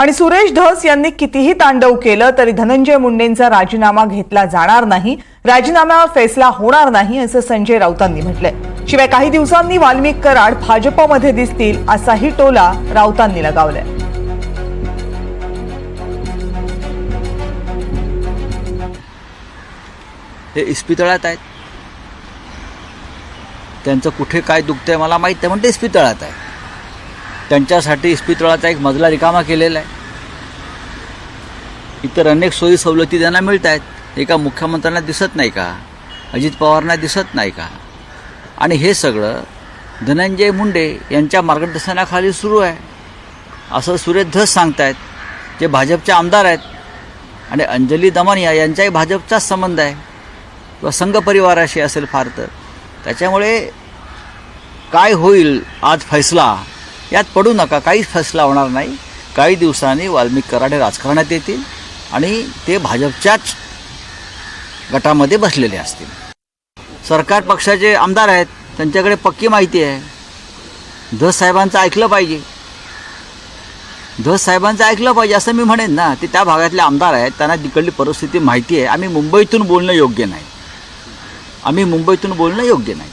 आणि सुरेश धस यांनी कितीही तांडव केलं तरी धनंजय मुंडेंचा राजीनामा घेतला जाणार नाही राजीनाम्यावर फैसला होणार नाही असं संजय राऊतांनी म्हटलंय. शिवाय काही दिवसांनी वाल्मिक कराड भाजपमध्ये दिसतील असाही टोला राऊतांनी लगावलाय. हे इस्पितळात आहेत. त्यांचं कुठे काय दुखतंय मला माहीत आहे म्हणते ते इस्पितळात आहे. त्यांच्यासाठी इस्पितळाचा एक मजला रिकामा केलेला आहे. इतर अनेक सोयी सवलती त्यांना मिळत आहेत. एका मुख्यमंत्र्यांना दिसत नाही का? अजित पवारांना दिसत नाही का? आणि हे सगळं धनंजय मुंडे यांच्या मार्गदर्शनाखाली सुरू आहे. असं सुरेश धस सांगतायत जे भाजपचे आमदार आहेत. आणि अंजली दमानिया यांचाही भाजपचाच संबंध आहे. किंवा संघ परिवाराशी असेल फार तर. त्याच्यामुळे काय होईल आज फैसला? यात पडू नका काहीच फसला होणार नाही. काही दिवसांनी वाल्मिक कराडे राजकारणात येतील आणि ते भाजपच्याच गटामध्ये बसलेले असतील. सरकार पक्षाचे आमदार आहेत त्यांच्याकडे पक्की माहिती आहे. धस साहेबांचं ऐकलं पाहिजे. धस साहेबांचं ऐकलं पाहिजे असं मी म्हणेन ना ते त्या भागातले आमदार आहेत त्यांना तिकडली परिस्थिती माहिती आहे. आम्ही मुंबईतून बोलणं योग्य नाही. आम्ही मुंबईतून बोलणं योग्य नाही.